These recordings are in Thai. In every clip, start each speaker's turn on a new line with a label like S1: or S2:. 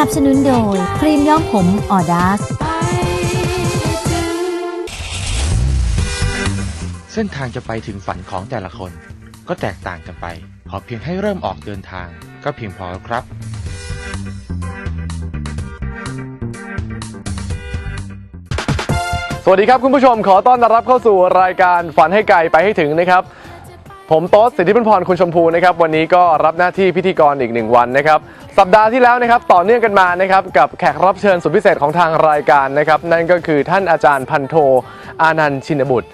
S1: นับสนุน
S2: โดย ครีมย้อมผมออดาส
S1: ไปให้ถึง
S3: เส้นทางจะไปถึงฝันของแต่ละคน ก็แตกต่างกันไป ขอเพียงให้เริ่มออกเดินทาง ก็เพียงพอแล้วครับ
S4: สวัสดีครับคุณผู้ชมขอต้อนรับเข้าสู่รายการฝันให้ไกลไปให้ถึงนะครับ ผมโต๊ดสิทธิพันพรคุณชมพูนะครับวันนี้ก็รับหน้าที่พิธีกรอีกหนึ่งวันนะครับสัปดาห์ที่แล้วนะครับต่อเนื่องกันมานะครับกับแขกรับเชิญสุดพิเศษของทางรายการนะครับนั่นก็คือท่านอาจารย์พันโท อานันต์ชินบุตร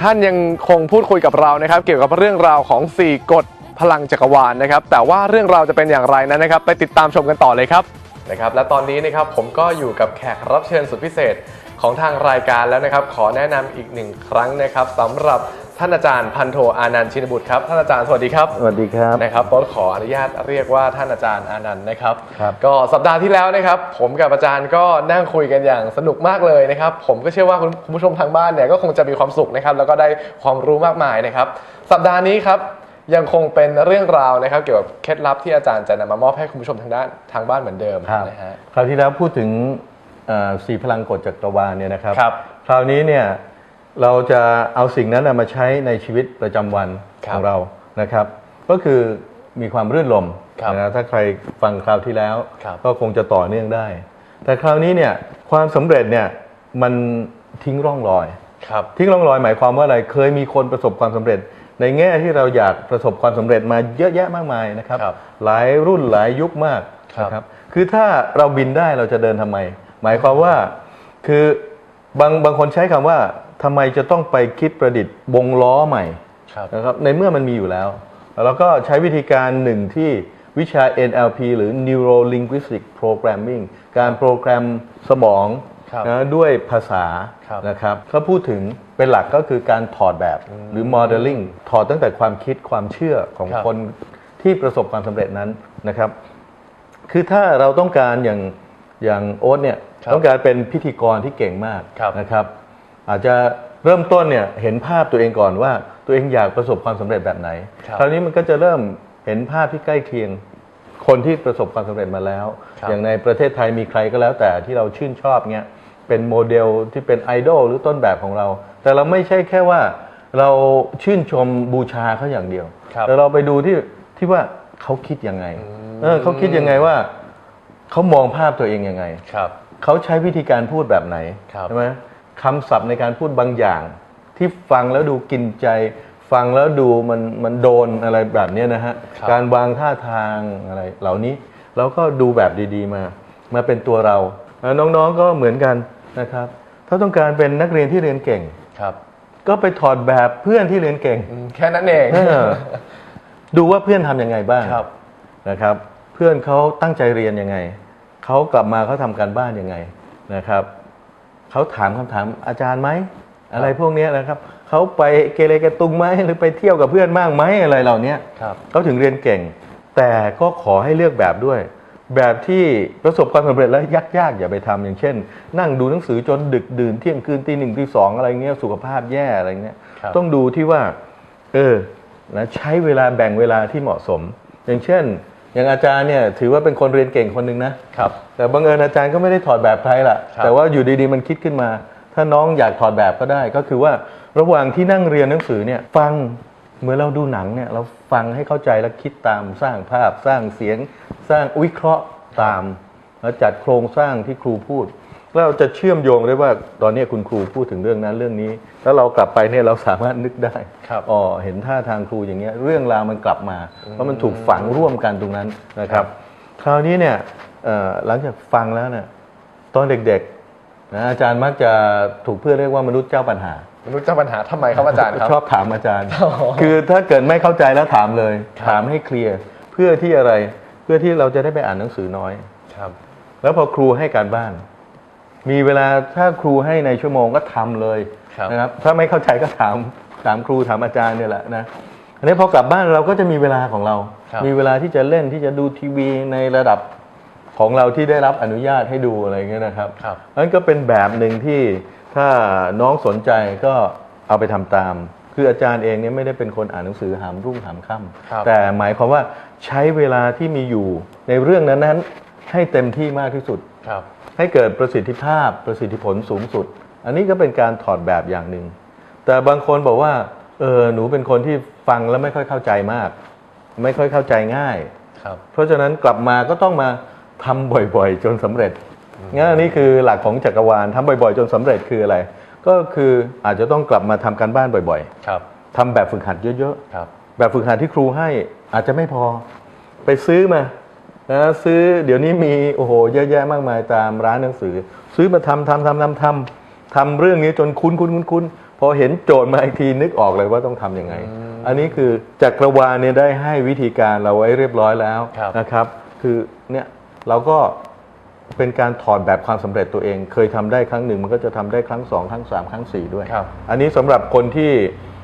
S4: ท่านยังคงพูดคุยกับเรานะครับเกี่ยวกับเรื่องราวของ 4กฎพลังจักรวาลนะครับแต่ว่าเรื่องราวจะเป็นอย่างไรนั้นนะครับไปติดตามชมกันต่อเลยครับนะครับและตอนนี้นะครับผมก็อยู่กับแขกรับเชิญสุดพิเศษ ของทางรายการแล้วนะครับ ขอแนะนำอีกหนึ่งครั้งนะครับสำหรับท่านอาจารย์พันโทอานันต์ชินบุตรครับท่านอาจารย์สวัสดีครับ
S5: สวัสดีครับ
S4: นะครับต้นขออนุญาตเรียกว่าท่านอาจารย์อานันต์นะครับ
S5: ครับ
S4: ก็สัปดาห์ที่แล้วนะครับ ผมกับอาจารย์ก็นั่งคุยกันอย่างสนุกมากเลยนะครับ ผมก็เชื่อว่าคุณคุณผู้ชมทางบ้านเนี่ยก็คงจะมีความสุขนะครับ แล้วก็ได้ความรู้มากมายนะครับ สัปดาห์นี้ครับยังคงเป็นเรื่องราวนะครับ เกี่ยวกับเคล็ดลับที่อาจารย์จะนำมามอบให้คุณผู้ชมทางด้านทางบ้านเหมือนเดิม
S5: ครับ
S4: นะฮะ
S5: คราวที่แล้วพูดถึงเอ่อ สี่พลังกฎจักรวาลเนี่ยนะครับ
S4: ครับ
S5: คราวนี้เนี่ยเราจะเอาสิ่งนั้นนะมาใช้ในชีวิตประจำวัน
S4: ครับ
S5: ของเรานะครับ ก็คือมีความรื่นรม
S4: ครับ
S5: นะถ้าใครฟังคราวที่แล้ว
S4: ครับ
S5: ก็คงจะต่อเนื่องได้ แต่คราวนี้เนี่ยความสำเร็จเนี่ยมันทิ้งร่องรอย
S4: ครับ
S5: ทิ้งร่องรอยหมายความว่าอะไร เคยมีคนประสบความสำเร็จ ในแง่ที่เราอยากประสบความสำเร็จมาเยอะแยะมากมายนะครับ
S4: ครับ
S5: หลายรุ่นหลายยุคมาก
S4: ครับ
S5: นะครับ คือถ้าเราบินได้เราจะเดินทำไม หมายความว่าคือบางบางคนใช้คำว่าทำไมจะต้องไปคิดประดิษฐ์วงล้อใหม่
S4: ครับ
S5: นะครับในเมื่อมันมีอยู่แล้ว แล้วก็ใช้วิธีการหนึ่งที่วิชา NLP หรือ Neuro Linguistic Programming การโปรแกรมสมอง
S4: ครับ
S5: นะด้วยภาษา
S4: ครับ
S5: นะครับเขาพูดถึงเป็นหลักก็คือการถอดแบบหรือ modeling ถอดตั้งแต่ความคิดความเชื่อของ
S4: ครับ
S5: คนที่ประสบความสำเร็จนั้นนะครับ คือถ้าเราต้องการอย่างอย่างโอ๊ตเนี่ย
S4: ครับ
S5: ต้องการเป็นพิธีกรที่เก่งมาก
S4: ครับ
S5: นะครับ อาจจะเริ่มต้นเนี่ยเห็นภาพตัวเองก่อนว่าตัวเองอยากประสบความสำเร็จแบบไหน
S4: ครับ
S5: คราวนี้มันก็จะเริ่มเห็นภาพที่ใกล้เคียงคนที่ประสบความสำเร็จมาแล้ว
S4: ครับ
S5: อย่างในประเทศไทยมีใครก็แล้วแต่ที่เราชื่นชอบเงี้ยเป็นโมเดลที่เป็นไอดอลหรือต้นแบบของเรา แต่เราไม่ใช่แค่ว่าเราชื่นชมบูชาเขาอย่างเดียว
S4: ครับ
S5: แต่เราไปดูที่ที่ว่าเขาคิดยังไง เออเขาคิดยังไงว่าเขามองภาพตัวเองยังไง
S4: ครับ
S5: เขาใช้วิธีการพูดแบบไหน
S4: ครับ
S5: ใช่ไหมคำศัพท์ในการพูดบางอย่าง ที่ฟังแล้วดูกินใจ ฟังแล้วดูมันมันโดนอะไรแบบเนี้ยนะฮะ
S4: ครับ
S5: การวางท่าทางอะไร เหล่านี้เราก็ดูแบบดีๆมา มาเป็นตัวเราแล้วน้องๆก็เหมือนกันนะครับ ถ้าต้องการเป็นนักเรียนที่เรียนเก่ง
S4: ครับ
S5: ก็ไปถอดแบบเพื่อนที่เรียนเก่ง
S4: อืมแค่นั้นเอง
S5: เออดูว่าเพื่อนทำยังไงบ้าง
S4: ครับ
S5: นะครับ เพื่อนเขาตั้งใจเรียนยังไง เขากลับมาเขาทำการบ้านยังไงนะครับเขาถามคำถามอาจารย์ไหมอะไรพวกเนี้ยนะครับเขาไปเกเรกระตุงไหมหรือไปเที่ยวกับเพื่อนบ้างไหมอะไรเหล่านี้
S4: ครับ
S5: เขาถึงเรียนเก่ง แต่ก็ขอให้เลือกแบบด้วย แบบที่ประสบความสำเร็จแล้วยากๆอย่าไปทำอย่างเช่น นั่งดูหนังสือจนดึกดื่นเที่ยงคืนตีหนึ่งตีสองอะไรเงี้ยสุขภาพแย่อะไรเงี้ย
S4: ครับ
S5: ต้องดูที่ว่า เออนะใช้เวลาแบ่งเวลาที่เหมาะสม อย่างเช่น อย่างอาจารย์เนี่ยถือว่าเป็นคนเรียนเก่งคนหนึ่งนะ
S4: ครับ
S5: แต่บังเอิญอาจารย์ก็ไม่ได้ถอดแบบใครล่ะ
S4: ครับ
S5: แต่ว่าอยู่ดีๆมันคิดขึ้นมา ถ้าน้องอยากถอดแบบก็ได้ ก็คือว่าระหว่างที่นั่งเรียนหนังสือเนี่ยฟังเหมือนเราดูหนังเนี่ยเราฟังให้เข้าใจแล้วคิดตามสร้างภาพสร้างเสียง สร้างวิเคราะห์ตามแล้วจัดโครงสร้างที่ครูพูด แล้วเราจะเชื่อมโยงได้ว่าตอนนี้คุณครูพูดถึงเรื่องนั้นเรื่องนี้ แล้วเรากลับไปเนี่ยเราสามารถนึกได้
S4: ครับ
S5: อ๋อเห็นท่าทางครูอย่างเงี้ยเรื่องราวมันกลับมา เพราะมันถูกฝังร่วมกันตรงนั้นนะครับ คราวนี้เนี่ยเอ่อหลังจากฟังแล้วเนี่ยตอนเด็กๆนะอาจารย์มักจะถูกเพื่อนเรียกว่ามนุษย์เจ้าปัญหา
S4: มนุษย์เจ้าปัญหาทำไมครับอาจารย์ครับ
S5: ชอบถามอาจารย์
S4: อ๋อ
S5: คือถ้าเกิดไม่เข้าใจแล้วถามเลย
S4: ครับ
S5: ถามให้เคลียร์เพื่อที่อะไร เพื่อที่เราจะได้ไปอ่านหนังสือน้อย
S4: ครับ
S5: แล้วพอครูให้การบ้าน มีเวลาถ้าครูให้ในชั่วโมงก็ทำเลย
S4: ครับ
S5: นะครับ ถ้าไม่เข้าใจก็ถามถามครูถามอาจารย์เนี่ยแหละนะอันนี้พอกลับบ้านเราก็จะมีเวลาของเรา
S4: ครับ
S5: มีเวลาที่จะเล่นที่จะดูทีวีในระดับของเราที่ได้รับอนุญาตให้ดูอะไรเงี้ยนะครับ
S4: ครับ
S5: นั่นก็เป็นแบบหนึ่งที่ถ้าน้องสนใจก็เอาไปทำตาม คืออาจารย์เองเนี่ยไม่ได้เป็นคนอ่านหนังสือหามรุ่งหามค่
S4: ครับำ
S5: แต่หมายความว่าใช้เวลาที่มีอยู่ในเรื่องนั้นๆ ให้เต็มที่มากที่สุด
S4: ครับ
S5: ให้เกิดประสิทธิภาพประสิทธิผลสูงสุด อันนี้ก็เป็นการถอดแบบอย่างหนึ่ง แต่บางคนบอกว่าเออหนูเป็นคนที่ฟังแล้วไม่ค่อยเข้าใจมาก ไม่ค่อยเข้าใจง่าย
S4: ครับ
S5: เพราะฉะนั้นกลับมาก็ต้องมาทำบ่อยๆ จนสำเร็จงั้นอันนี้คือหลักของจักรวาลทำบ่อยๆ จนสำเร็จคืออะไร ก็คืออาจจะต้องกลับมาทำการบ้านบ่อย
S4: ครับ
S5: ๆทำแบบฝึกหัดเยอะๆ
S4: ครับ
S5: แบบฝึกหัดที่ครูให้อาจจะไม่พอ ไปซื้อมา นะซื้อเดี๋ยวนี้มีโอ้โหเยอะแยะมากมายตามร้านหนังสือ ซื้อมาทำทำทำทำทำทำเรื่องนี้จนคุ้นคุ้นคุ้นคุ้นพอเห็นโจทย์มาอีกทีนึกออกเลยว่าต้องทำยังไง อันนี้คือจักรวาลเนี่ยได้ให้วิธีการเราไว้เรียบร้อยแล้ว
S4: ครับ
S5: นะครับ คือเนี่ยเราก็เป็นการถอดแบบความสำเร็จตัวเอง เคยทำได้ครั้งหนึ่งมันก็จะทำได้ครั้งสองครั้งสามครั้งสี่ด้วย
S4: ครับ
S5: อันนี้สำหรับคนที่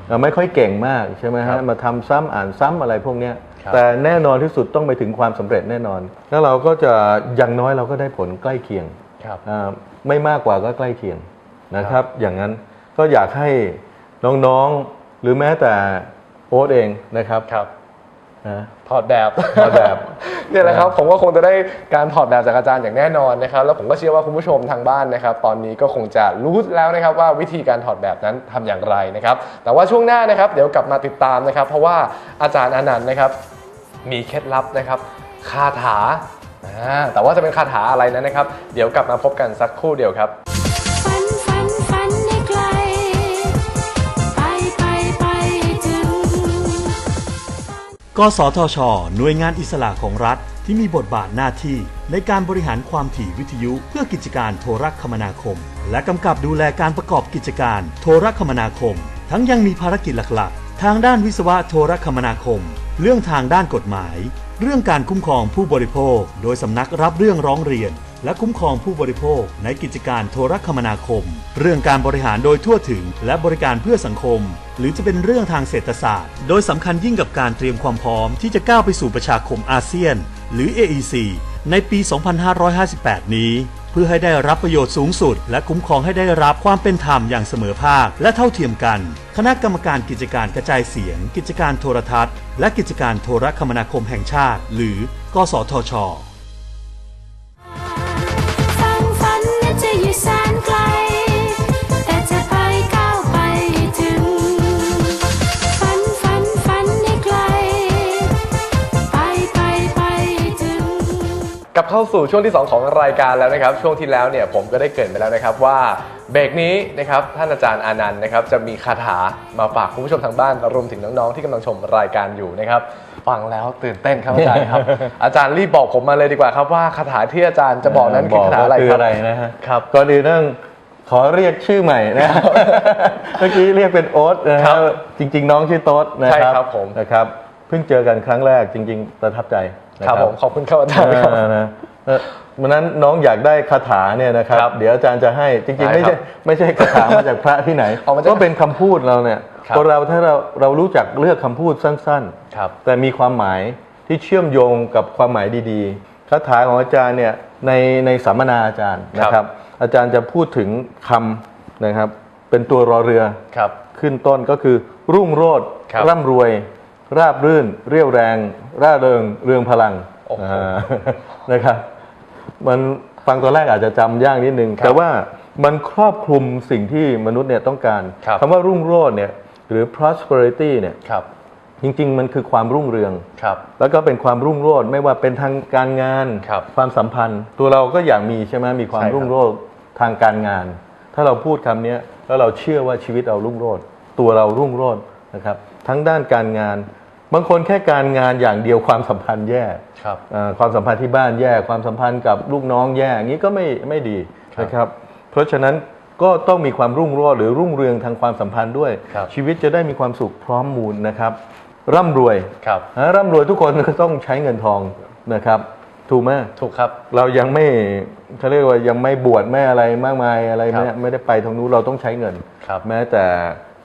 S5: เอ่อไม่ค่อยเก่งมากใช่ไหม
S4: ครั
S5: ฮะ
S4: บ
S5: มาทำซ้ำอ่านซ้ำอะไรพวกเนี้ย
S4: ครับ
S5: แต่แน่นอนที่สุดต้องไปถึงความสำเร็จแน่นอน แล้วเราก็จะอย่างน้อยเราก็ได้ผลใกล้เคียง
S4: ครับ
S5: อ่าไม่มากกว่าก็ใกล้เคียงนะครับ อย่างนั้นก็อยากให้น้องๆหรือแม้แต่โอ๊ตเองนะครับ
S4: ครับ
S5: นะ
S4: ถอดแบบ
S5: ถอดแบบ
S4: เนี่ยแหละครับผมก็คงจะได้การถอดแบบจากอาจารย์อย่างแน่นอนนะครับ แล้วผมก็เชื่อว่าคุณผู้ชมทางบ้านนะครับ ตอนนี้ก็คงจะรู้แล้วนะครับว่าวิธีการถอดแบบนั้นทำอย่างไรนะครับ แต่ว่าช่วงหน้านะครับ เดี๋ยวกลับมาติดตามนะครับ เพราะว่าอาจารย์อนันต์นะครับ มีเคล็ดลับนะครับคาถาอ่าแต่ว่าจะเป็นคาถาอะไรนั้นนะครับ เดี๋ยวกลับมาพบกันสักครู่เดียวครับ
S1: ฝันฝันฝันให้ไกลไปไปไปให้ถึง
S6: กสทช หน่วยงานอิสระของรัฐที่มีบทบาทหน้าที่ในการบริหารความถี่วิทยุ เพื่อกิจการโทรคมนาคม และกำกับดูแลการประกอบกิจการโทรคมนาคม ทั้งยังมีภารกิจหลักๆ ทางด้านวิศวะโทรคมนาคม เรื่องทางด้านกฎหมาย เรื่องการคุ้มครองผู้บริโภค โดยสำนักรับเรื่องร้องเรียน และคุ้มครองผู้บริโภค ในกิจการโทรคมนาคม เรื่องการบริหารโดยทั่วถึง และบริการเพื่อสังคม หรือจะเป็นเรื่องทางเศรษฐศาสตร์ โดยสำคัญยิ่งกับการเตรียมความพร้อมที่จะก้าวไปสู่ประชาคมอาเซียน หรือ AEC ในปี 2558 นี้ เพื่อให้ได้รับประโยชน์สูงสุด และคุ้มครองให้ได้รับความเป็นธรรมอย่างเสมอภาค และเท่าเทียมกัน คณะกรรมการกิจการกระจายเสียง กิจการโทรทัศน์ และกิจการโทรคมนาคมแห่งชาติ หรือ กสทช
S1: กลั
S4: บเข้าสู่ช่วงที่ 2 ของรายการแล้วนะครับ ช่วงที่แล้วเนี่ยผมก็ได้เกริดไปแล้วนะครับว่าเบรกนี้นะครับท่านอาจารย์อานันต์นะครับจะมีคาถามาฝากคุณผู้ชมทางบ้านรวมถึงน้องๆที่กำลังชมรายการอยู่นะครับฟังแล้วตื่นเต้นครับอาจารย์ครับ อาจารย์รีบบอกผมมาเลยดีกว่าครับว่าคาถาที่อาจารย์จะบอกนั้นคือคาถาอะไร
S5: คื
S4: ครับ
S5: อะไรนะฮะ
S4: ครับ
S5: ก่อนอื่นต้องขอเรียกชื่อใหม่นะเมื่อกี้เรียกเป็นโอ๊ตนะ
S4: ค
S5: ค
S4: รั
S5: รับบจริง ๆ น้องชื่อโต๊ดนะค
S4: ใช่
S5: รับ
S4: ครับผม
S5: นะครับเพิ่งเจอกันครั้งแรกจริง ๆ ประทับใจนะ ครับ
S4: ผมขอบคุณครับอาจารย์ครับ
S5: อ่านะเอ่อวันนั้นน้องอยากได้คาถาเนี่ยนะครับ
S4: ครับ
S5: เดี๋ยวอาจารย์จะให้จริงๆ
S4: ได้
S5: ไม่
S4: ครั
S5: ใช่
S4: บ
S5: ไม่ใช่คาถามาจากพระที่ไหน
S4: เอามาจาก
S5: ก็เป็นคำพูดเราเนี่ย
S4: ครับ
S5: คนเราถ้าเราเรารู้จักเลือกคำพูดสั้นๆ
S4: ครับ
S5: แต่มีความหมายที่เชื่อมโยงกับความหมายดีๆคาถาของอาจารย์เนี่ยในในสัมมนาอาจารย์นะค
S4: ครั
S5: รับ
S4: บ
S5: อาจารย์จะพูดถึงคำนะครับ เป็นตัวรอเรือ
S4: ครับ
S5: ขึ้นต้นก็คือรุ่งโรจน์
S4: ครับ
S5: ร่ำรวย ราบรื่น เรียวแรง ร่าเริง เรืองพลัง
S4: โอ้โห
S5: อ่านะครับ มันฟังตัวแรกอาจจะจำยากนิดนึง
S4: ครับ
S5: แต่ว่ามันครอบคลุมสิ่งที่มนุษย์เนี่ยต้องการ
S4: ครับ
S5: คำว่ารุ่งโรจน์เนี่ยหรือ prosperity เนี่ย
S4: ครับ
S5: จริง ๆ มันคือความรุ่งเรือง
S4: ครับ
S5: แล้วก็เป็นความรุ่งโรจน์ไม่ว่าเป็นทางการงาน
S4: ครับ
S5: ความสัมพันธ์ ตัวเราก็อยากมีใช่ไหมมีความ
S4: ใช่ครับ
S5: รุ่งโรจน์ทางการงาน ถ้าเราพูดคำเนี้ยแล้วเราเชื่อว่าชีวิตเรารุ่งโรจน์ตัวเรารุ่งโรจน์นะครับ ทั้งด้านการงาน บางคนแค่การงานอย่างเดียวความสัมพันธ์แย่
S4: ครับ
S5: เอ่อความสัมพันธ์ที่บ้านแย่ ความสัมพันธ์กับลูกน้องแย่อย่างนี้ก็ไม่ไม่ดี
S4: ครับ
S5: นะครับ เพราะฉะนั้นก็ต้องมีความรุ่งโรจน์หรือรุ่งเรืองทางความสัมพันธ์ด้วย
S4: ครับ
S5: ชีวิตจะได้มีความสุขพร้อมมูลนะครับ ร่ำรวย
S4: ครับ
S5: นะร่ำรวยทุกคนก็ต้องใช้เงินทองนะครับถูกไหม
S4: ถูกครับ
S5: เรายังไม่เขาเรียกว่ายังไม่บวชไม่อะไรมากมายอะไร
S4: ครับ
S5: ไม่ไม่ได้ไปทางนู้นเราต้องใช้เงิน
S4: ครับ
S5: แม้แต่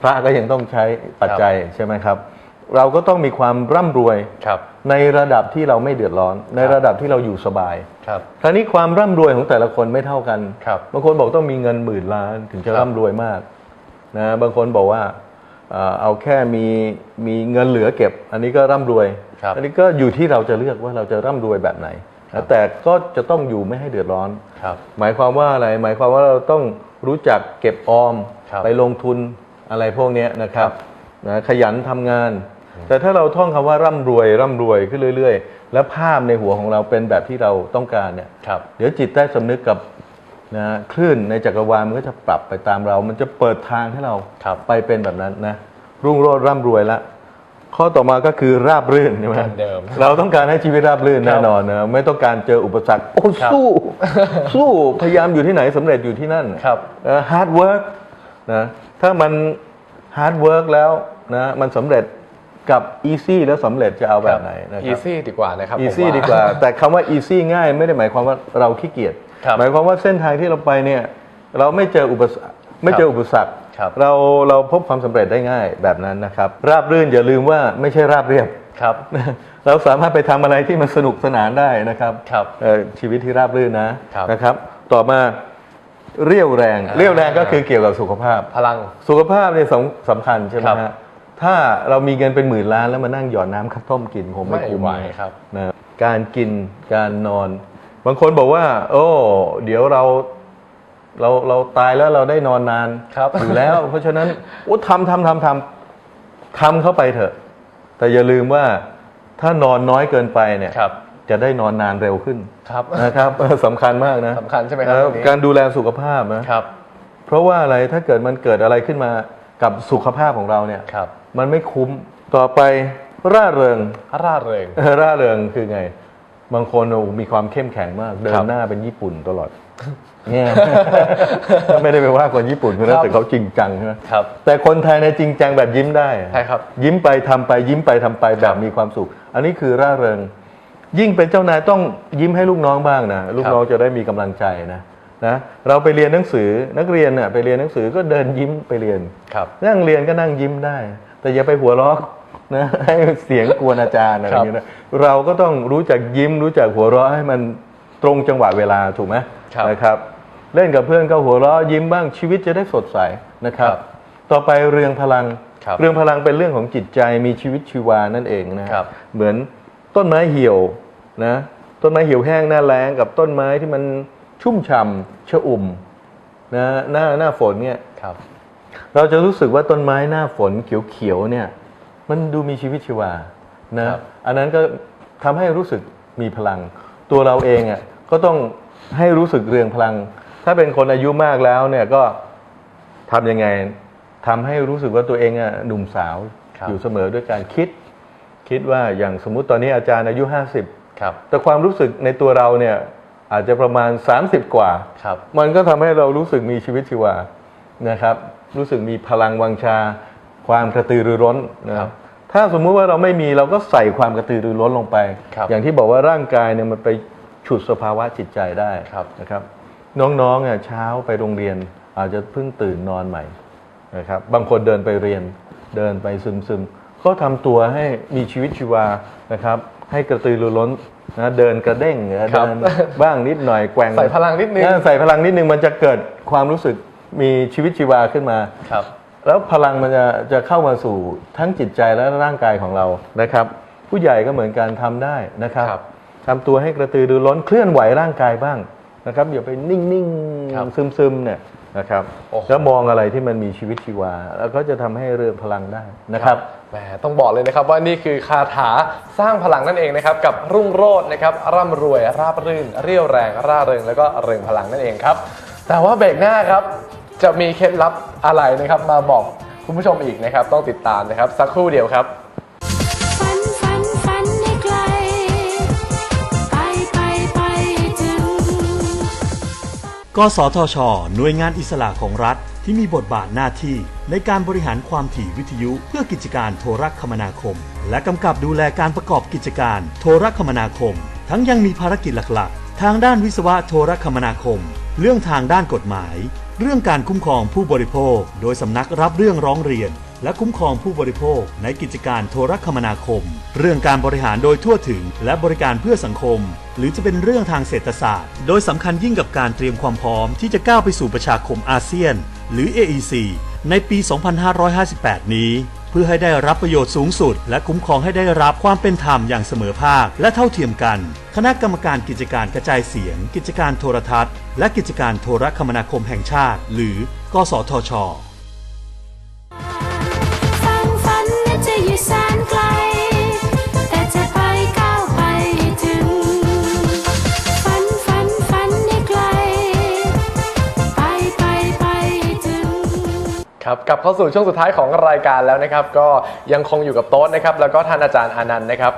S5: พระก็ยังต้องใช้ปัจจัยใช่ไหมครับ เราก็ต้องมีความร่ำรวย
S4: ครับ
S5: ในระดับที่เราไม่เดือดร้อน ในระดับที่เราอยู่สบาย
S4: ครับ
S5: คราวนี้ความร่ำรวยของแต่ละคนไม่เท่ากัน
S4: ครับ
S5: บางคนบอกต้องมีเงินหมื่นล้านถึงจะ
S4: ครับ
S5: ร่ำรวยมากนะบางคนบอกว่าเอ่อเอาแค่มีมีเงินเหลือเก็บ อันนี้ก็ร่ำรวย
S4: ครับ
S5: อันนี้ก็อยู่ที่เราจะเลือกว่าเราจะร่ำรวยแบบไหน
S4: ครับ
S5: แต่ก็จะต้องอยู่ไม่ให้เดือดร้อน
S4: ครับ
S5: หมายความว่าอะไร หมายความว่าเราต้องรู้จักเก็บออม
S4: ครับ
S5: ไปลงทุน อะไรพวกเนี้ยนะครับนะขยันทำงาน แต่ถ้าเราท่องคำว่าร่ำรวยร่ำรวยขึ้นเรื่อย ๆ แล้วภาพในหัวของเราเป็นแบบที่เราต้องการเนี่ย
S4: ครับ
S5: เดี๋ยวจิตใต้สำนึกกับนะคลื่นในจักรวาลมันก็จะปรับไปตามเรา มันจะเปิดทางให้เรา
S4: ครับ
S5: ไปเป็นแบบนั้นนะรุ่งโรจน์ร่ำรวยละข้อต่อมาก็คือราบรื่นใช่ไหม
S4: เหมือนเดิม
S5: เราต้องการให้ชีวิตราบรื่นแน่นอนนะไม่ต้องการเจออุปสรรคโอ้
S4: ครับ
S5: สู้ สู้พยายามอยู่ที่ไหนสำเร็จอยู่ที่นั่น
S4: ครับ
S5: ฮาร์ดเวิร์กนะ ถ้ามันฮาร์ดเวิร์กแล้วนะมันสำเร็จกับอีซี่แล้วสำเร็จจะเอาแบบไหนนะค
S4: อี
S5: รับ
S4: ซี่ดีกว่านะครับ
S5: อี
S4: ผม
S5: ซี่ดีกว่า แต่คำว่า easy ง่ายไม่ได้หมายความว่าเราขี้เกียจ
S4: ครับ
S5: หมายความว่าเส้นทางที่เราไปเนี่ยเราไม่เจออุปสรรคไม่เจออุปสรรค
S4: ครับ
S5: เราเราพบความสำเร็จได้ง่ายแบบนั้นนะครับ ราบรื่นอย่าลืมว่าไม่ใช่ราบเรียบ
S4: ครับ
S5: เราสามารถไปทำอะไรที่มันสนุกสนานได้นะครับ
S4: ครับ
S5: เอ่อชีวิตที่ราบรื่นนะครับนะครับ ต่อมา เรี่ยวแรง
S4: อ่า
S5: เรี่ยวแรงก็คือเกี่ยวกับสุขภาพ
S4: พลัง
S5: สุขภาพเนี่ยสำสำคัญใช่ไหม
S4: ครับ
S5: ฮะ ถ้าเรามีเงินเป็นหมื่นล้านแล้วมานั่งหยอดน้ำข้าวต้มกินคงไม่
S4: ไม่
S5: คุ้ม
S4: ไหว
S5: นะครับนะการกิน การนอน บางคนบอกว่า โอ้ เดี๋ยวเราเราเราตายแล้วเราได้นอนนาน
S4: ครับ
S5: อยู่แล้ว เพราะฉะนั้นโอ้ทำทำทำทำทำเข้าไปเถอะ แต่อย่าลืมว่าถ้านอนน้อยเกินไปเนี่ย
S4: ครับ
S5: จะได้นอนนานเร็วขึ้น
S4: ครับ
S5: นะครับเออสำคัญมากนะ
S4: สำคัญใช่ไหมครับ
S5: เออ
S4: ตรงนี้
S5: การดูแลสุขภาพนะ
S4: ครับ
S5: เพราะว่าอะไรถ้าเกิดมันเกิดอะไรขึ้นมากับสุขภาพของเราเนี่ย
S4: ครับ
S5: มันไม่คุ้มต่อไปร่าเริง
S4: ร่าเริง
S5: เออร่าเริงคือไง บางคนโอ้มีความเข้มแข็งมากเดิ
S4: ครั
S5: น
S4: บ
S5: หน้าเป็นญี่ปุ่นตลอดเนี่ยไม่ได้ไปว่าคนญี่ปุ่นคนนั้
S4: ครั
S5: น
S4: บ
S5: แต่เขาจริงจังใช่ไหม
S4: ครับ
S5: แต่คนไทยในยจริงจังแบบยิ้มได้
S4: ใช่ครับ
S5: ยิ้มไปทำไปยิ้มไปทำไปแบบมีความสุข อันนี้คือร่าเริง ยิ่งเป็นเจ้านายต้องยิ้มให้ลูกน้องบ้างนะลูกน้องจะได้มีกำลังใจนะนะเราไปเรียนหนังสือนักเรียนน่ะไปเรียนหนังสือก็เดินยิ้มไปเรียน
S4: ครับ
S5: นั่งเรียนก็นั่งยิ้มได้ แต่อย่าไปหัวเราะนะให้เสียงกวนอาจารย์อะไรอย่างเงี้ยนะเราก็ต้องรู้จักยิ้มรู้จักหัวเราะให้มันตรงจังหวะเวลาถูกไหม
S4: ครับ
S5: นะครับ เล่นกับเพื่อนก็หัวเราะยิ้มบ้างชีวิตจะได้สดใสนะครับ
S4: ครับ
S5: ต่อไปเรืองพลัง
S4: ครับ
S5: เรืองพลังเป็นเรื่องของจิตใจมีชีวิตชีวานั่นเองนะครับเหมือน ต้นไม้เหี่ยวนะต้นไม้เหี่ยวแห้งหน้าแล้งกับต้นไม้ที่มันชุ่มฉ่ำชอุ่มนะหน้าหน้าฝนเนี่ย
S4: ครับ
S5: เราจะรู้สึกว่าต้นไม้หน้าฝนเขียวๆเนี่ย มันดูมีชีวิตชีวานะครับอันนั้นก็ทำให้รู้สึกมีพลัง ตัวเราเองอะก็ต้องให้รู้สึกเรืองพลัง ถ้าเป็นคนอายุมากแล้วเนี่ยก็ทำยังไงทำให้รู้สึกว่าตัวเองอะหนุ่มสาว
S4: ครับ
S5: อยู่เสมอด้วยการคิด คิดว่าอย่างสมมุติตอนนี้อาจารย์อายุ50
S4: ครับ
S5: แต่ความรู้สึกในตัวเราเนี่ยอาจจะประมาณ 30 กว่า
S4: ครับ
S5: มันก็ทำให้เรารู้สึกมีชีวิตชีวานะครับ รู้สึกมีพลังวังชา ความกระตือรือร้นนะครับ ถ้าสมมุติว่าเราไม่มีเราก็ใส่ความกระตือรือร้นลงไป
S4: ครับ
S5: อย่างที่บอกว่าร่างกายเนี่ยมันไปฉุดสภาวะจิตใจได้
S4: ครับ
S5: นะครับ น้องๆเนี่ยเช้าไปโรงเรียน อาจจะเพิ่งตื่นนอนใหม่นะครับ บางคนเดินไปเรียน เดินไปซึมๆ ก็ทำตัวให้มีชีวิตชีวานะครับ ให้กระตือรือร้นนะเดินกระเด้ง
S4: ครับ
S5: เดินบ้างนิดหน่อยแกว่ง
S4: ใส่พลังนิดนึง
S5: เออใส่พลังนิดนึงมันจะเกิดความรู้สึกมีชีวิตชีวาขึ้นมา
S4: ครับ
S5: แล้วพลังมันจะจะเข้ามาสู่ทั้งจิตใจและร่างกายของเรานะครับ ผู้ใหญ่ก็เหมือนกันทำได้นะครับ
S4: ครับ
S5: ทำตัวให้กระตือรือร้นเคลื่อนไหวร่างกายบ้างนะครับอย่าไปนิ่ง
S4: ครับ
S5: ๆซึมๆเนี่ย นะครับ
S4: โอ้โห
S5: แล้วมองอะไรที่มันมีชีวิตชีวา แล้วก็จะทำให้เรืองพลังได้นะครับ
S4: แหมต้องบอกเลยนะครับว่านี่คือคาถาสร้างพลังนั่นเองนะครับกับรุ่งโรจน์นะครับร่ำรวยราบรื่น เรี่ยวแรงร่าเริงแล้วก็เริงพลังนั่นเองครับ แต่ว่าเบรกหน้าครับจะมีเคล็ดลับอะไรนะครับมาบอกคุณผู้ชมอีกนะครับ ต้องติดตามนะครับสักครู่เดียวครับ
S1: ก
S6: สทช หน่วยงานอิสระของรัฐที่มีบทบาทหน้าที่ในการบริหารความถี่วิทยุเพื่อกิจการโทรคมนาคม และกำกับดูแลการประกอบกิจการโทรคมนาคม ทั้งยังมีภารกิจหลักๆ ทางด้านวิศวะโทรคมนาคม เรื่องทางด้านกฎหมาย เรื่องการคุ้มครองผู้บริโภค โดยสำนักรับเรื่องร้องเรียน และคุ้มครองผู้บริโภคในกิจการโทรคมนาคม เรื่องการบริหารโดยทั่วถึง และบริการเพื่อสังคม หรือจะเป็นเรื่องทางเศรษฐศาสตร์ โดยสำคัญยิ่งกับการเตรียมความพร้อมที่จะก้าวไปสู่ประชาคมอาเซียน หรือ AEC ในปี 2558 นี้ เพื่อให้ได้รับประโยชน์สูงสุด และคุ้มครองให้ได้รับความเป็นธรรมอย่างเสมอภาค และเท่าเทียมกัน คณะกรรมการกิจการกระจายเสียง กิจการโทรทัศน์ และกิจการโทรคมนาคมแห่งชาติ หรือ กสทช
S4: ครับกลับเข้าสู่ช่วงสุดท้ายของรายการแล้วนะครับ ก็ยังคงอยู่กับโต๊ะนะครับ แล้วก็ท่านอาจารย์อานันต์นะครับ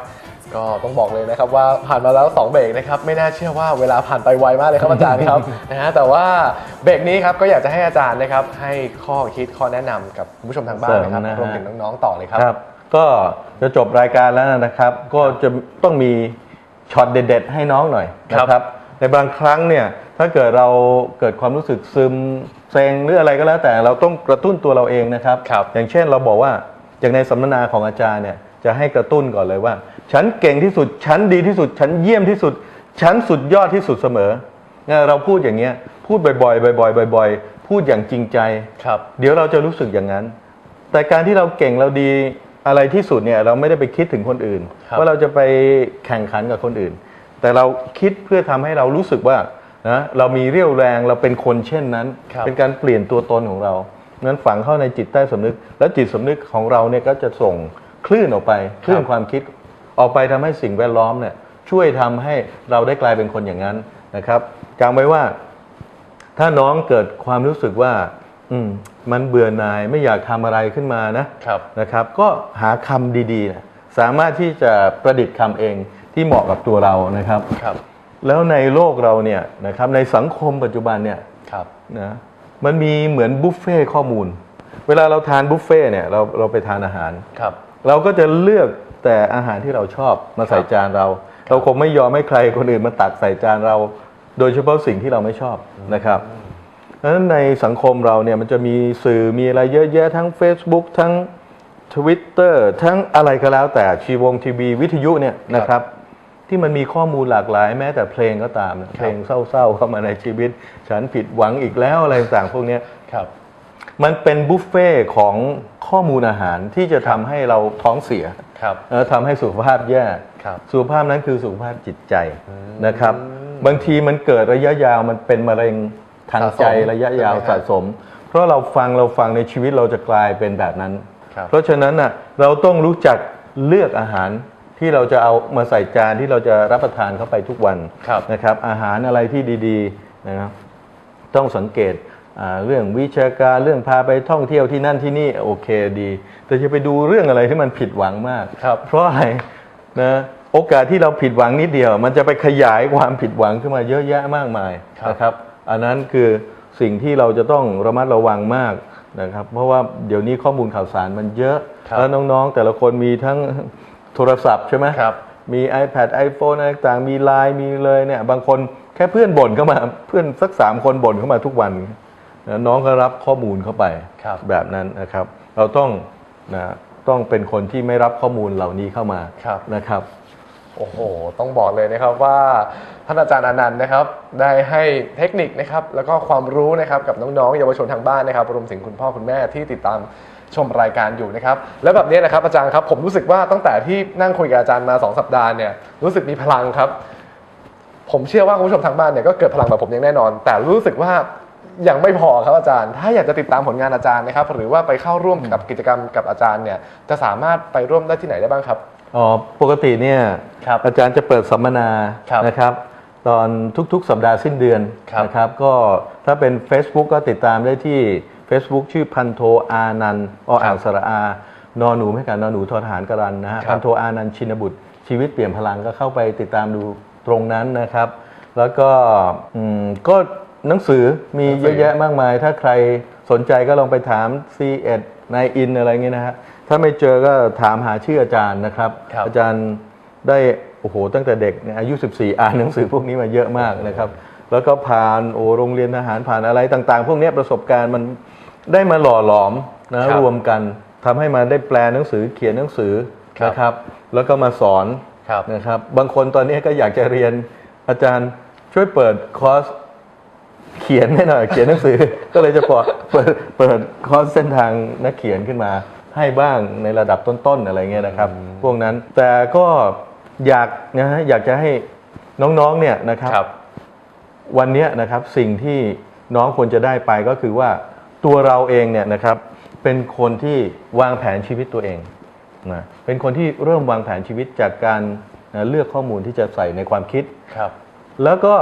S4: ก็ต้องบอกเลยนะครับว่าผ่านมาแล้ว 2 เบรกนะครับ ไม่น่าเชื่อว่าเวลาผ่านไปไวมากเลยครับอาจารย์ครับ นะฮะแต่ว่าเบรกนี้ครับก็อยากจะให้อาจารย์นะครับ ให้ข้อคิดข้อแนะนำกับคุณผู้ชมทางบ้านนะครับ
S5: เสริมนะฮะ
S4: รวมถึงน้องๆต่อเลยครับ
S5: ครับก็จะจบรายการแล้วนะครับ ก็จะต้องมีช็อตเด็ด ๆ ให้น้องหน่อย
S4: ครับ
S5: นะครับ ในบางครั้งเนี่ยถ้าเกิดเราเกิดความรู้สึกซึมเซ็งหรืออะไรก็แล้ว แต่เราต้องกระตุ้นตัวเราเองนะครับ
S4: ครับ
S5: อย่างเช่นเราบอกว่าอย่างในสัมมนาของอาจารย์เนี่ยจะให้กระตุ้นก่อนเลยว่า ฉันเก่งที่สุด ฉันดีที่สุด ฉันเยี่ยมที่สุด ฉันสุดยอดที่สุดเสมอเนี่ยเราพูดอย่างเงี้ยพูดบ่อยๆบ่อยๆบ่อย ๆ พูดอย่างจริงใจ
S4: ครับ
S5: เดี๋ยวเราจะรู้สึกอย่างนั้น แต่การที่เราเก่งเราดีอะไรที่สุดเนี่ยเราไม่ได้ไปคิดถึงคนอื่น
S4: ครับ
S5: ว่าเราจะไปแข่งขันกับคนอื่น แต่เราคิดเพื่อทำให้เรารู้สึกว่านะเรามีเรี่ยวแรงเราเป็นคนเช่นนั้น
S4: ครับ
S5: เป็นการเปลี่ยนตัวตนของเรานั้นฝังเข้าในจิตใต้สำนึก และจิตสำนึกของเราเนี่ยก็จะส่งคลื่นออกไปคลื่นความคิดออกไปทำให้สิ่งแวดล้อมเนี่ยช่วยทำให้เราได้กลายเป็นคนอย่างนั้นนะครับจำไว้ว่า ถ้าน้องเกิดความรู้สึกว่า อืมมันเบื่อหน่ายไม่อยากทำอะไรขึ้นมานะครับนะครับ ก็หาคำดีๆนะสามารถที่จะประดิษฐ์คำเอง ที่เหมาะกับตัวเรานะครับ
S4: ครับ
S5: แล้วในโลกเราเนี่ยนะครับในสังคมปัจจุบันเนี่ย
S4: ครับ
S5: นะมันมีเหมือนบุฟเฟ่ข้อมูล เวลาเราทานบุฟเฟ่เนี่ยเราเราไปทานอาหาร
S4: ครับ
S5: เราก็จะเลือกแต่อาหารที่เราชอบมาใส่จานเรา เราคงไม่ยอมให้ใครคนอื่นมาตักใส่จานเรา โดยเฉพาะสิ่งที่เราไม่ชอบนะครับดังนั้นในสังคมเราเนี่ยมันจะมีสื่อมีอะไรเยอะแยะทั้ง Facebook ทั้ง Twitter ทั้งอะไรก็แล้วแต่ชีวงทีวีวิทยุเนี่ยนะครับ ที่มันมีข้อมูลหลากหลาย แม้แต่เพลงก็ตามนะเพลงเศร้าๆเข้ามาในชีวิต ฉันผิดหวังอีกแล้วอะไรต่างๆพวกเนี้ย
S4: ครับ
S5: มันเป็นบุฟเฟ่ของข้อมูลอาหารที่จะทำให้เราท้องเสีย
S4: ครับ
S5: เอ่อทำให้สุขภาพแย่
S4: ครับ
S5: สุขภาพนั้นคือสุขภาพจิตใจนะครับ บางทีมันเกิดระยะยาวมันเป็นมะเร็งทางใจ
S4: สะสม
S5: ระยะยาว
S4: ใช่ไหมครับ
S5: สะสม เพราะเราฟังเราฟังในชีวิตเราจะกลายเป็นแบบนั้น
S4: ครับ
S5: เพราะฉะนั้นน่ะเราต้องรู้จักเลือกอาหาร ที่เราจะเอามาใส่จานที่เราจะรับประทานเข้าไปทุกวัน
S4: ครับ
S5: นะครับ อาหารอะไรที่ดีๆนะครับต้องสังเกตอ่าเรื่องวิชาการเรื่องพาไปท่องเที่ยวที่นั่นที่นี่โอเคดี แต่จะไปดูเรื่องอะไรที่มันผิดหวังมาก
S4: ครับ
S5: เพราะอะไรนะโอกาสที่เราผิดหวังนิดเดียว มันจะไปขยายความผิดหวังขึ้นมาเยอะแยะมากมาย
S4: ครับ
S5: นะครับ อันนั้นคือสิ่งที่เราจะต้องระมัดระวังมากนะครับ เพราะว่าเดี๋ยวนี้ข้อมูลข่าวสารมันเยอะ
S4: ครับ
S5: แล้วน้องๆ แต่ละคนมีทั้ง โทรศัพท์ใช่ไหม
S4: ครับ
S5: มี iPad iPhone อะไรต่างๆมีไลน์มีเลยเนี่ย บางคนแค่เพื่อนบ่นเข้ามาเพื่อนสักสามคนบ่นเข้ามาทุกวันนะน้องก็รับข้อมูลเข้าไป
S4: ครับ
S5: แบบนั้นนะครับ เราต้องนะต้องเป็นคนที่ไม่รับข้อมูลเหล่านี้เข้ามา
S4: ครับ
S5: นะครับ
S4: โอ้โห ต้องบอกเลยนะครับว่าท่านอาจารย์อนันต์นะครับ ได้ให้เทคนิคนะครับ แล้วก็ความรู้นะครับกับน้องๆเยาวชนทางบ้านนะครับ รวมถึงคุณพ่อคุณแม่ที่ติดตาม ชมรายการอยู่นะครับ แล้วแบบนี้นะครับอาจารย์ครับผมรู้สึกว่าตั้งแต่ที่นั่งคุยกับอาจารย์มา 2 สัปดาห์เนี่ยรู้สึกมีพลังครับ ผมเชื่อว่าคุณผู้ชมทางบ้านเนี่ยก็เกิดพลังแบบผมอย่างแน่นอน แต่รู้สึกว่ายังไม่พอครับอาจารย์ ถ้าอยากจะติดตามผลงานอาจารย์นะครับ หรือว่าไปเข้าร่วมกับกิจกรรมกับอาจารย์เนี่ย จะสามารถไปร่วมได้ที่ไหนได้บ้างครับ
S5: อ๋อ ปกติเนี่ย
S4: ครับ
S5: อาจารย์จะเปิดสัมมนา
S4: ครับ
S5: นะครับ ตอนทุกๆ สัปดาห์สิ้นเดือน
S4: ครับ
S5: นะครับ ก็ถ้าเป็น Facebook ก็ติดตามได้ที่ Facebook ชื่อพันโทอานันต์ออ่างสระอานอหนูไม่กันนอหนูทอทหารกรันนะฮะ
S4: ครับ
S5: พันโทอานันต์ชินบุตร ชีวิตเปลี่ยนพลังก็เข้าไปติดตามดูตรงนั้นนะครับ แล้วก็อืมก็หนังสือมีเยอะแยะมากมาย ถ้าใครสนใจก็ลองไปถาม c ีเอ็ดนายอินอะไรเงี้ยนะฮะถ้าไม่เจอก็ถามหาชื่ออาจารย์นะครับ
S4: ครับ
S5: อาจารย์ได้โอ้โหตั้งแต่เด็กเนี่ยอายุ 14 อ่านหนังสือพวกนี้มาเยอะมากนะครับ แล้วก็ผ่านโอ้โรงเรียนทหารผ่านอะไรต่างๆ พวกเนี้ยประสบการณ์มัน ได้มาหล่อหลอมนะครับรวมกันทำให้มาได้แปลหนังสือเขียนหนังสือ
S4: ครับ
S5: นะครับ แล้วก็มาสอน
S4: ครับ
S5: นะครับ บางคนตอนนี้ก็อยากจะเรียนอาจารย์ช่วยเปิดคอร์สเขียนให้หน่อย เขียนหนังสือ ก็เลยจะเปิดเปิดเปิดคอร์สเส้นทางนักเขียนขึ้นมา ให้บ้างในระดับต้นๆอะไรเงี้ยนะครับ พวกนั้นแต่ก็อยากนะฮะอยากจะให้น้องๆเนี่ยนะครับ
S4: ครับ
S5: วันเนี้ยนะครับสิ่งที่น้องควรจะได้ไปก็คือว่า ตัวเราเองเนี่ยนะครับเป็นคนที่วางแผนชีวิตตัวเองนะเป็นคนที่เริ่มวางแผนชีวิตจากการนะเลือกข้อมูลที่จะใส่ในความคิด
S4: ครับ
S5: แล้วก็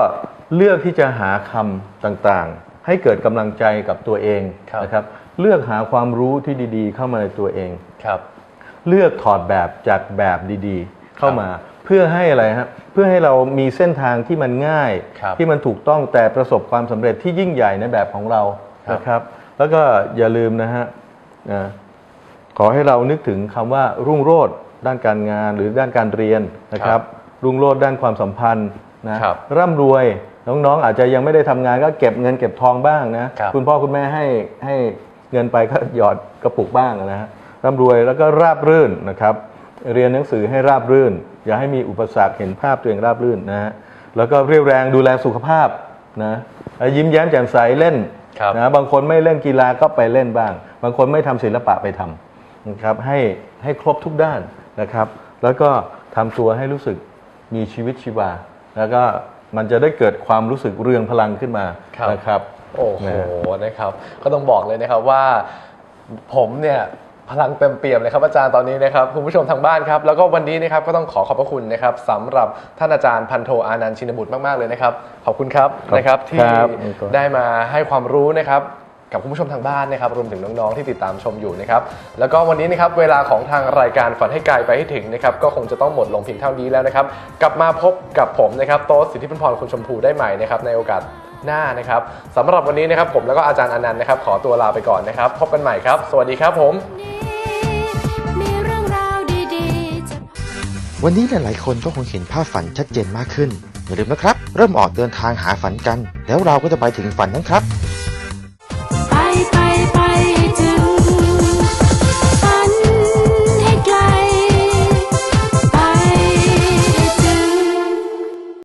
S5: เลือกที่จะหาคำต่างๆ ให้เกิดกำลังใจกับตัวเอง
S4: ครับ
S5: นะครับเลือกหาความรู้ที่ดีๆ เข้ามาในตัวเอง
S4: ครับ
S5: เลือกถอดแบบจากแบบดีๆ เข้ามา เพื่อให้อะไรฮะเพื่อให้เรามีเส้นทางที่มันง่าย
S4: ครับ
S5: ที่มันถูกต้องแต่ประสบความสำเร็จที่ยิ่งใหญ่ในแบบของเรา
S4: ครับ
S5: นะครับ แล้วก็อย่าลืมนะฮะนะขอให้เรานึกถึงคำว่ารุ่งโรจน์ด้านการงานหรือด้านการเรียนนะครับ รุ่งโรจน์ด้านความสัมพันธ์นะครับร่ำรวยน้องๆ อาจจะยังไม่ได้ทำงานก็เก็บเงินเก็บทองบ้างนะครับณพ่อคุณแม่ให้ให้เงินไปก็หยอดกระปุกบ้างนะฮะร่ำรวยแล้วก็ราบรื่นนะครับ เรียนหนังสือให้ราบรื่น อย่าให้มีอุปสรรคเห็นภาพตัวเองราบรื่นนะฮะแล้วก็เรียวแรงดูแลสุขภาพนะแล้วยิ้มแย้มแจ่มใสเล่น
S4: ครับ
S5: นะบางคนไม่เล่นกีฬาก็ไปเล่นบ้าง บางคนไม่ทำศิลปะไปทำนะครับให้ให้ครบทุกด้านนะครับ แล้วก็ทำตัวให้รู้สึกมีชีวิตชีวา แล้วก็มันจะได้เกิดความรู้สึกเรืองพลังขึ้นมา
S4: ครับ
S5: นะครับ
S4: โอ้โห
S5: นะ
S4: นะครับ ก็ต้องบอกเลยนะครับว่าผมเนี่ย พลังเต็มเปี่ยมเลยครับอาจารย์ตอนนี้นะครับคุณผู้ชมทางบ้านครับแล้วก็วันนี้นะครับก็ต้องขอขอบพระคุณนะครับสำหรับท่านอาจารย์พันโทอานันต์ชินบุตรมากๆเลยนะครับ ขอบคุณครับ
S5: ครับ
S4: นะครับที่
S5: ครับ
S4: ได้มาให้ความรู้นะครับกับคุณผู้ชมทางบ้านนะครับรวมถึงน้องๆที่ติดตามชมอยู่นะครับแล้วก็วันนี้นะครับเวลาของทางรายการฝันให้ไกลไปให้ถึงนะครับก็คงจะต้องหมดลงเพียงเท่านี้แล้วนะครับกลับมาพบกับผมนะครับโต๊ะสิทธิพันธ์พรคุณชมพูได้ใหม่นะครับในโอกาส หน้านะครับสำหรับวันนี้นะครับผมแล้วก็อาจารย์อนันต์นะครับ ขอตัวลาไปก่อนนะครับ พบกันใหม่ครับ สวัสดีครับผม
S1: มีเรื่องราวดีๆจะ
S3: วันนี้หลายๆ คนก็คงเห็นภาพฝันชัดเจนมากขึ้นอย่าลืมนะครับ เริ่มออกเดินทางหาฝันกัน แล้วเราก็จะไปถึงฝันนั้นครับ